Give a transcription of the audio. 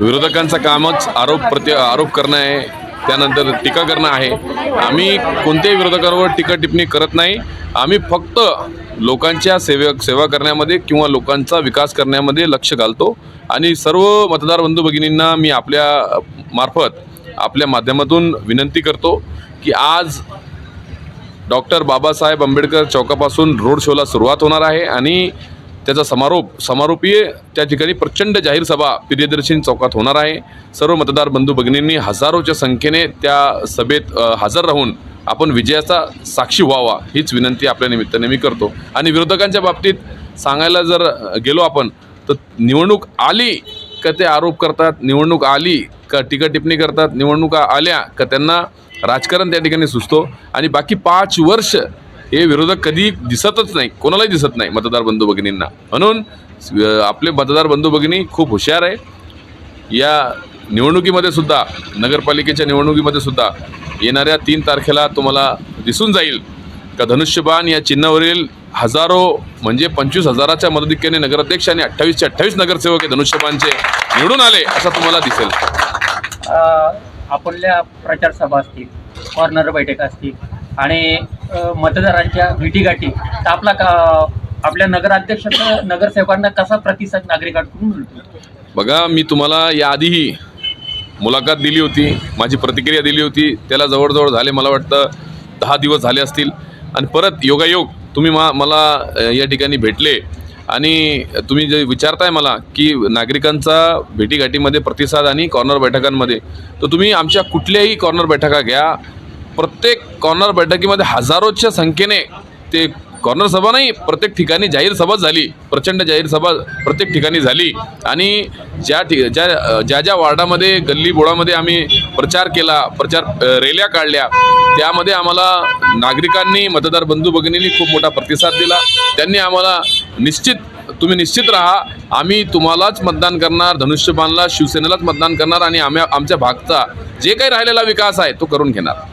विरोधकांचं कामच आरोप प्रति आरोप करणं आहे. त्यानंतर टीका करणं आहे. आम्ही कोणत्याही विरोधकांवर टीका टिप्पणी करत नाही. आम्ही फक्त लोकांच्या सेवक सेवा करण्यामध्ये किंवा लोकांचा विकास करण्यामध्ये लक्ष घालतो. आणि सर्व मतदार बंधू भगिनींना मी आपल्या मार्फत आपल्या माध्यमातून विनंती करतो की आज डॉक्टर बाबासाहेब आंबेडकर चौकापासून रोड शोला सुरुवात होणार आहे. आणि त्याचा समारोप समारोपीय त्या ठिकाणी प्रचंड जाहीर सभा प्रियदर्शन चौकात होणार आहे. सर्व मतदार बंधू भगिनींनी हजारोच्या संख्येने त्या सभेत हजर राहून आपण विजयाचा साक्षी व्हावा हीच विनंती आपल्या निमित्ताने मी करतो. आणि विरोधकांच्या बाबतीत सांगायला जर गेलो आपण तर निवडणूक आली का ते आरोप करतात निवडणूक आली का टीका टिप्पणी करतात निवडणुका आल्या का त्यांना राजकारण त्या ठिकाणी सुचतो. आणि बाकी पाच वर्ष हे विरोधक कधी दिसतच नाही कोणालाही दिसत नाही मतदार बंधू भगिनींना. म्हणून आपले मतदार बंधू भगिनी खूप हुशार आहे. या निवडणुकीमध्ये सुद्धा नगरपालिकेच्या निवडणुकीमध्ये सुद्धा येणाऱ्या तीन तारखेला तुम्हाला दिसून जाईल का धनुष्यबाण या चिन्हावरील हजारो म्हणजे पंचवीस हजाराच्या मदतिकेने नगराध्यक्ष आणि अठ्ठावीसचे अठ्ठावीस नगरसेवक हे धनुष्यबाणचे निवडून आले असं तुम्हाला दिसेल. आपल्या प्रचार सभा असतील कॉर्नर बैठका असतील आणि मतदारांच्या भेटीगाठी तर आपला का आपल्या नगराध्यक्ष नगरसेवकांना कसा प्रतिसाद नागरिकांकडून मिळतो? बघा मी तुम्हाला याआधीही मुलाखत दिली होती माझी प्रतिक्रिया दिली होती त्याला जवळजवळ झाले मला वाटतं दहा दिवस झाले असतील. आणि परत योगायोग तुम्ही मा मला या ठिकाणी भेटले. आणि तुम्ही जे विचारताय मला की नागरिकांचा भेटीगाठीमध्ये प्रतिसाद आणि कॉर्नर बैठकांमध्ये तर तुम्ही आमच्या कुठल्याही कॉर्नर बैठका घ्या. प्रत्येक कॉर्नर बैठकीमध्ये हजारोच्या संख्येने ते कॉर्नर सभा नाही प्रत्येक ठिकाणी जाहीर सभा झाली. प्रचंड जाहीर सभा प्रत्येक ठिकाणी झाली. आणि ज्या ठिक ज्या ज्या ज्या वार्डामध्ये गल्ली बोळामध्ये आम्ही प्रचार केला प्रचार रेल्या रॅल्या काढल्या त्यामध्ये आम्हाला नागरिकांनी मतदार बंधू भगिनींनी खूप मोठा प्रतिसाद दिला. त्यांनी आम्हाला निश्चित तुम्ही निश्चित राहा आम्ही तुम्हालाच मतदान करणार धनुष्यबाणला शिवसेनेलाच मतदान करणार आणि आम्ही आमच्या भागचा जे काही राहिलेला विकास आहे तो करून घेणार.